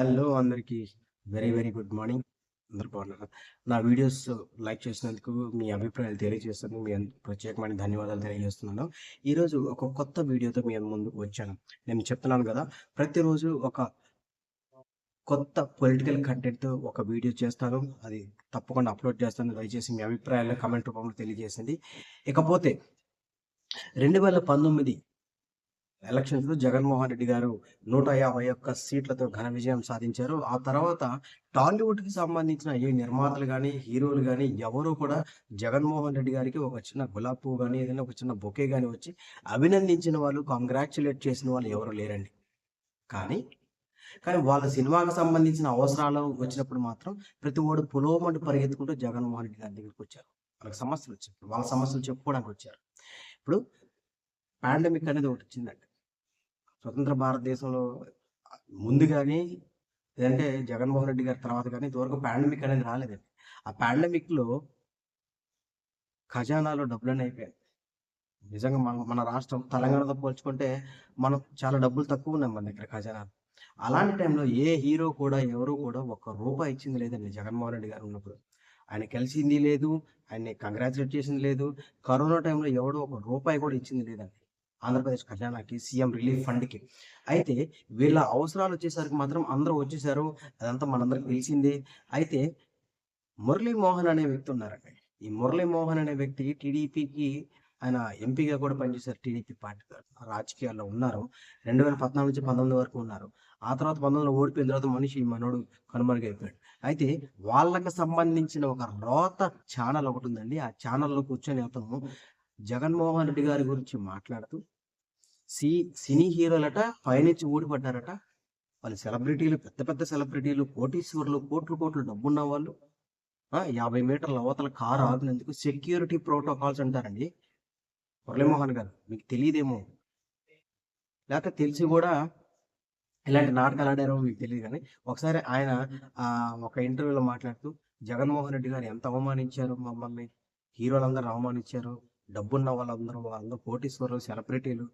Hello అందరికీ very very good morning అందరు బాగున్నారు? నా వీడియోస్ లైక్ చేసినందుకు మీ అభిప్రాయాలు తెలియజేస్తాను మీ ప్రత్యేకమైన ధన్యవాదాలు తెలియజేస్తున్నాను. ఈరోజు ఒక కొత్త వీడియోతో మీ ముందుకు వచ్చాను. నేను చెప్తున్నాను కదా ప్రతిరోజు ఒక కొత్త పొలిటికల్ కంటెంట్తో ఒక వీడియో చేస్తాను. అది తప్పకుండా అప్లోడ్ చేస్తాను. దయచేసి మీ అభిప్రాయాలను కమెంట్ రూపంలో తెలియజేసింది ఇకపోతే రెండు వేల పంతొమ్మిది ఎలక్షన్స్లో జగన్మోహన్ రెడ్డి గారు నూట యాభై ఒక్క సీట్లతో ఘన విజయం సాధించారు. ఆ తర్వాత టాలీవుడ్కి సంబంధించిన ఏ నిర్మాతలు కానీ హీరోలు కానీ ఎవరు కూడా జగన్మోహన్ రెడ్డి గారికి ఒక చిన్న గులాబ్ పువ్వు కానీ ఏదైనా ఒక చిన్న బొకే కానీ వచ్చి అభినందించిన వాళ్ళు కాంగ్రాచులేట్ చేసిన వాళ్ళు ఎవరు లేరండి. కానీ కానీ వాళ్ళ సినిమాకి సంబంధించిన అవసరాలు వచ్చినప్పుడు మాత్రం ప్రతి ఓడు పులోమంటూ పరిగెత్తుకుంటూ జగన్మోహన్ రెడ్డి గారి దగ్గరికి వచ్చారు. వాళ్ళకి సమస్యలు వచ్చాయి. వాళ్ళ సమస్యలు చెప్పుకోవడానికి వచ్చారు. ఇప్పుడు పాండమిక్ అనేది ఒకటి వచ్చిందండి. స్వతంత్ర భారతదేశంలో ముందు కానీ లేదంటే జగన్మోహన్ రెడ్డి గారి తర్వాత కానీ ఇంతవరకు పాండమిక్ అనేది రాలేదండి. ఆ పాండమిక్లో ఖజానాలో డబ్బులన్నీ అయిపోయాయి. నిజంగా మన మన రాష్ట్రం తెలంగాణతో పోల్చుకుంటే మనం చాలా డబ్బులు తక్కువ ఉన్నాయి మన దగ్గర ఖజానాలు. అలాంటి టైంలో ఏ హీరో కూడా ఎవరు కూడా ఒక్క రూపాయి ఇచ్చింది లేదండి జగన్మోహన్ రెడ్డి గారు ఉన్నప్పుడు. ఆయన కలిసింది లేదు ఆయన్ని కంగ్రాచులేట్ చేసింది లేదు. కరోనా టైంలో ఎవడో ఒక రూపాయి కూడా ఇచ్చింది లేదండి. ఆంధ్రప్రదేశ్ ఖజానాకి సీఎం రిలీఫ్ ఫండ్కి. అయితే వీళ్ళ అవసరాలు వచ్చేసరికి మాత్రం అందరూ వచ్చేసారు. అదంతా మనందరికి తెలిసిందే. అయితే మురళీమోహన్ అనే వ్యక్తి ఉన్నారండి. ఈ మురళీమోహన్ అనే వ్యక్తి టీడీపీకి ఆయన ఎంపీగా కూడా పనిచేశారు. టీడీపీ పార్టీ రాజకీయాల్లో ఉన్నారు. రెండు వేల పద్నాలుగు నుంచి పంతొమ్మిది వరకు ఉన్నారు. ఆ తర్వాత పంతొమ్మిదిలో ఓడిపోయిన తర్వాత మనిషి మనోడు కనుమరుగైపోయాడు అయితే వాళ్ళకి సంబంధించిన ఒక రోత ఛానల్ ఒకటి ఉందండి. ఆ ఛానల్లో కూర్చొని అతను జగన్మోహన్ రెడ్డి గారి గురించి మాట్లాడుతూ సి సినీ హీరోలట పైనుంచి ఊడిపడ్డారట. వాళ్ళు సెలబ్రిటీలు పెద్ద పెద్ద సెలబ్రిటీలు కోటీశ్వర్లు కోట్లు కోట్లు డబ్బున్న వాళ్ళు. యాభై మీటర్ల అవతల కారు ఆపినందుకు సెక్యూరిటీ ప్రోటోకాల్స్ అంటారండి. మురళీమోహన్ గారు మీకు తెలియదేమో. లేకపోతే తెలిసి కూడా ఇలాంటి నాటకాలు ఆడారో మీకు తెలియదు కానీ ఒకసారి ఆయన ఒక ఇంటర్వ్యూలో మాట్లాడుతూ జగన్మోహన్ రెడ్డి గారు ఎంత అవమానించారు మమ్మల్ని హీరోలందరూ అవమానించారు. డబ్బున్న వాళ్ళందరూ వాళ్ళందరూ కోటీశ్వరులు సెలబ్రిటీలు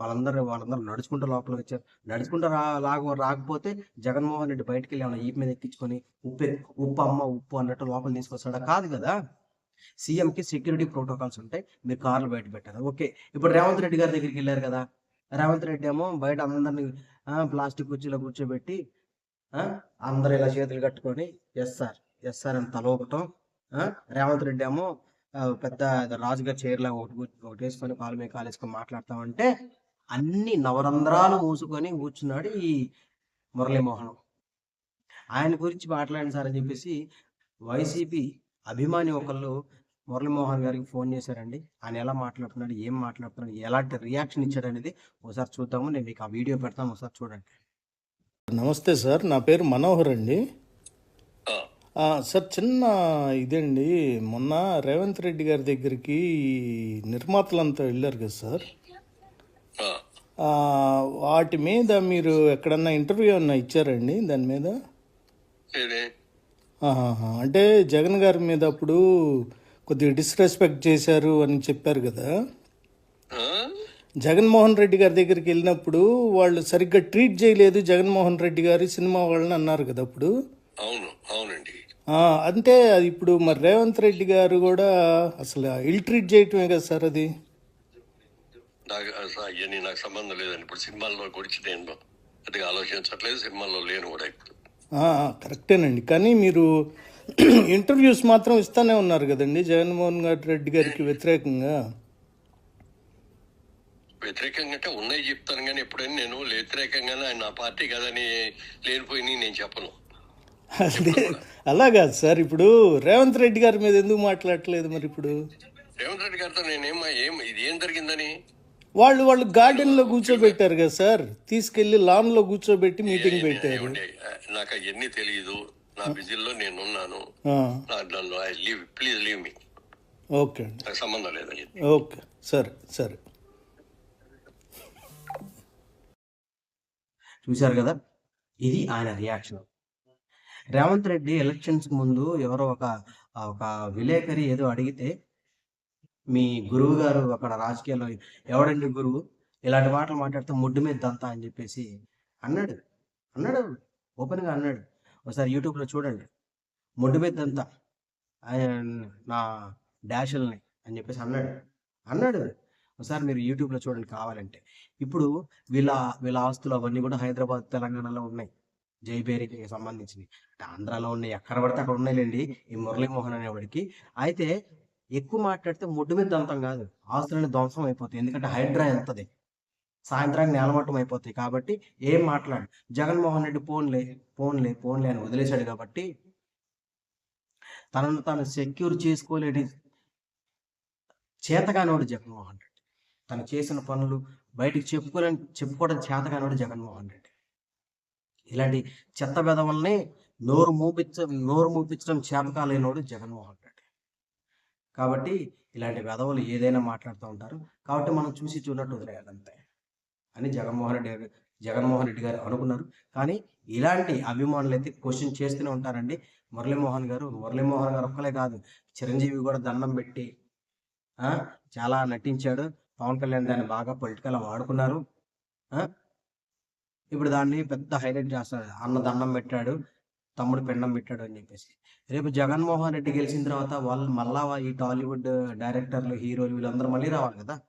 వాళ్ళందరూ వాళ్ళందరూ నడుచుకుంటూ లోపలికి వచ్చారు. నడుచుకుంటూ రా లాగ రాకపోతే జగన్మోహన్ రెడ్డి బయటికి వెళ్ళి ఏమైనా ఈపు మీద ఎక్కించుకొని ఉప్పు ఉప్పు అమ్మ ఉప్పు అన్నట్టు లోపల తీసుకొస్తాడా? కాదు కదా. సీఎంకి సెక్యూరిటీ ప్రోటోకాల్స్ ఉంటాయి. మీరు కార్లు బయట పెట్టారు ఓకే. ఇప్పుడు రేవంత్ రెడ్డి గారి దగ్గరికి వెళ్ళారు కదా. రేవంత్ రెడ్డి ఏమో బయట అందరిని ప్లాస్టిక్ కుర్చీలో కూర్చోబెట్టి అందరు ఇలా చేతులు కట్టుకొని ఎస్ సార్ ఎస్ సార్ అని తల రేవంత్ రెడ్డి ఏమో పెద్ద రాజుగారి చైర్లా ఒకటి ఒకటి వేసుకొని కాలు మీద కాలు వేసుకొని మాట్లాడతామంటే అన్ని నవరంధ్రాలు మూసుకొని కూర్చున్నాడు ఈ మురళీమోహన్. ఆయన గురించి మాట్లాడండి సార్ అని చెప్పేసి వైసీపీ అభిమాని ఒకళ్ళు మురళీమోహన్ గారికి ఫోన్ చేశారండి. ఆయన ఎలా మాట్లాడుతున్నాడు ఏం మాట్లాడుతున్నాడు ఎలాంటి రియాక్షన్ ఇచ్చాడు అనేది ఒకసారి చూద్దాము. నేను మీకు ఆ వీడియో పెడతాను ఒకసారి చూడండి. నమస్తే సార్ నా పేరు మనోహర్ అండి. ఆ, సార్ చిన్న ఇదండి. మొన్న రేవంత్ రెడ్డి గారి దగ్గరికి నిర్మాతలంతా వెళ్ళారు కదా సార్? వాటి మీద మీరు ఎక్కడన్నా ఇంటర్వ్యూ ఏమన్నా ఇచ్చారండి దాని మీద. అంటే జగన్ గారి మీద అప్పుడు కొద్దిగా డిస్రెస్పెక్ట్ చేశారు అని చెప్పారు కదా? జగన్మోహన్ రెడ్డి గారి దగ్గరికి వెళ్ళినప్పుడు వాళ్ళు సరిగ్గా ట్రీట్ చేయలేదు జగన్మోహన్ రెడ్డి గారి సినిమా వాళ్ళని అన్నారు కదా అప్పుడు. అవును అవునండి. అంటే అది ఇప్పుడు మరి రేవంత్ రెడ్డి గారు కూడా అసలు ఇల్ ట్రీట్ చేయటమే కదా సార్ అది? నాకు అవన్నీ నాకు సంబంధం లేదండి. ఇప్పుడు సినిమాల్లో గురించి నేను పెద్దగా ఆలోచించట్లేదు. సినిమాల్లో లేను కూడా ఇప్పుడు. కరెక్టేనండి. కానీ మీరు ఇంటర్వ్యూస్ మాత్రం ఇస్తానే ఉన్నారు కదండి జగన్మోహన్ గారి రెడ్డి గారికి వ్యతిరేకంగా? వ్యతిరేకంగా అంటే ఉన్నాయి చెప్తాను కానీ ఎప్పుడైనా నేను వ్యతిరేకంగానే ఆయన నా పార్టీ కదని లేనిపోయి నేను చెప్పను. అదే అలా కాదు సార్. ఇప్పుడు రేవంత్ రెడ్డి గారి మీద ఎందుకు మాట్లాడట్లేదు మరి ఇప్పుడు? రేవంత్ రెడ్డి గారితో నేనేం ఏం ఇది ఏం జరిగిందని? వాళ్ళు వాళ్ళు గార్డెన్లో కూర్చోబెట్టారు కదా సార్. తీసుకెళ్ళి లాన్లో కూర్చోబెట్టి మీటింగ్ పెట్టారు. నాకు అవన్నీ తెలియదు నా బిజీలో నేను ఉన్నాను ఆ, నా- నన్ను I leave please leave me. Okay అండి. సంబంధం లేదండి ఓకే సరే సరే. చూశారు కదా? ఇది ఆయన రియాక్షన్. రేవంత్ రెడ్డి ఎలక్షన్స్ ముందు ఎవరో ఒక ఒక విలేకరి ఏదో అడిగితే మీ గురువు గారు అక్కడ రాజకీయాల్లో ఎవడండి గురువు? ఇలాంటి మాటలు మాట్లాడితే ముడ్డు మీద దంతా అని చెప్పేసి అన్నాడు. అన్నాడు. ఓపెన్గా అన్నాడు. ఒకసారి యూట్యూబ్లో చూడండి. ముడ్డు మీద అంతా నా డాషల్ని అని చెప్పేసి అన్నాడు. అన్నాడు. ఒకసారి మీరు యూట్యూబ్లో చూడండి కావాలంటే. ఇప్పుడు వీళ్ళ వీళ్ళ ఆస్తులు అవన్నీ కూడా హైదరాబాద్ తెలంగాణలో ఉన్నాయి. జైబేరికి సంబంధించినవి అంటే ఆంధ్రాలో ఉన్నాయి ఎక్కడ పడితే అక్కడ ఉన్నాయిలేండి ఈ మురళీమోహన్ అనేవాడికి. అయితే ఎక్కువ మాట్లాడితే ముడ్డు మీద దంతం కాదు. ఆస్తులని ధ్వంసం అయిపోతాయి. ఎందుకంటే హైడ్రా ఎంతది? సాయంత్రానికి నేలమట్టం అయిపోతాయి కాబట్టి ఏం మాట్లాడు. జగన్మోహన్ రెడ్డి పోన్లే ఫోన్లే పోన్లే అని వదిలేశాడు కాబట్టి తనను తాను సెక్యూర్ చేసుకోలేని చేతగానోడు జగన్మోహన్ రెడ్డి. తను చేసిన పనులు బయటికి చెప్పుకోలేని చెప్పుకోవడం చేతగానోడు జగన్మోహన్ రెడ్డి. ఇలాంటి చెత్త బెదవల్ని నోరు మూపించ నోరు మూపించడం చేపకాలేనోడు జగన్మోహన్ రెడ్డి. కాబట్టి ఇలాంటి వెధవలు ఏదైనా మాట్లాడుతూ ఉంటారు. కాబట్టి మనం చూసి చూడట్టు వదిలేయాలంతే అని జగన్మోహన్ రెడ్డి గారు జగన్మోహన్ రెడ్డి గారు అనుకున్నారు. కానీ ఇలాంటి అభిమానులు అయితే క్వశ్చన్ చేస్తూనే ఉంటారండి. మురళీమోహన్ గారు మురళీమోహన్ గారు ఒక్కలే కాదు. చిరంజీవి కూడా దండం పెట్టి చాలా నటించాడు. పవన్ కళ్యాణ్ దాన్ని బాగా పొలిటికల్ వాడుకున్నారు. ఇప్పుడు దాన్ని పెద్ద హైలైట్ చేస్తాడు. అన్న దండం పెట్టాడు. తమ్ముడు పెండం పెట్టాడు అని చెప్పేసి. రేపు జగన్మోహన్ రెడ్డి గెలిచిన తర్వాత వాళ్ళు మళ్ళా ఈ టాలీవుడ్ డైరెక్టర్లు హీరోలు వీళ్ళందరూ మళ్ళీ రావాలి కదా?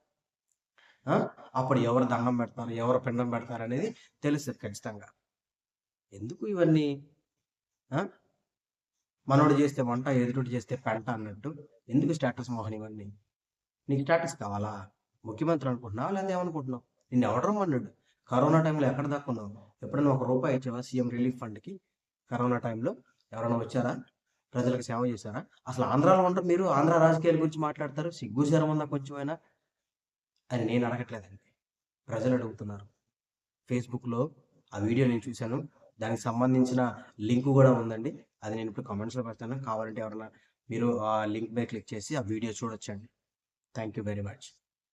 అప్పుడు ఎవరు దండం పెడతారు ఎవరు పెండం పెడతారు అనేది తెలుస్తుంది ఖచ్చితంగా. ఎందుకు ఇవన్నీ? మనోడు చేస్తే వంట ఎదురుడు చేస్తే పెంట అన్నట్టు. ఎందుకు స్టేటస్ మోహన్ ఇవన్నీ? నీకు స్టేటస్ కావాలా? ముఖ్యమంత్రి అనుకుంటున్నావా? లేదా ఏమనుకుంటున్నావు? నిన్ను ఎవడరు అన్నాడు కరోనా టైంలో ఎక్కడ దాక్కున్నావు ఎప్పుడైనా ఒక రూపాయి ఇచ్చావా సీఎం రిలీఫ్ ఫండ్కి? కరోనా టైంలో ఎవరైనా వచ్చారా? ప్రజలకు సేవ చేశారా? అసలు ఆంధ్రాలో ఉంటారు మీరు ఆంధ్ర రాజకీయాల గురించి మాట్లాడతారు సిగ్గు శరం ఉందా కొంచెమైనా? అని నేను అడగట్లేదండి. ప్రజలు అడుగుతున్నారు. ఫేస్బుక్లో ఆ వీడియో నేను చూశాను. దానికి సంబంధించిన లింక్ కూడా ఉందండి. అది నేను ఇప్పుడు కామెంట్స్లో పెడతాను. కావాలంటే ఎవరైనా మీరు ఆ లింక్ పై క్లిక్ చేసి ఆ వీడియో చూడొచ్చండి. Thank you very much.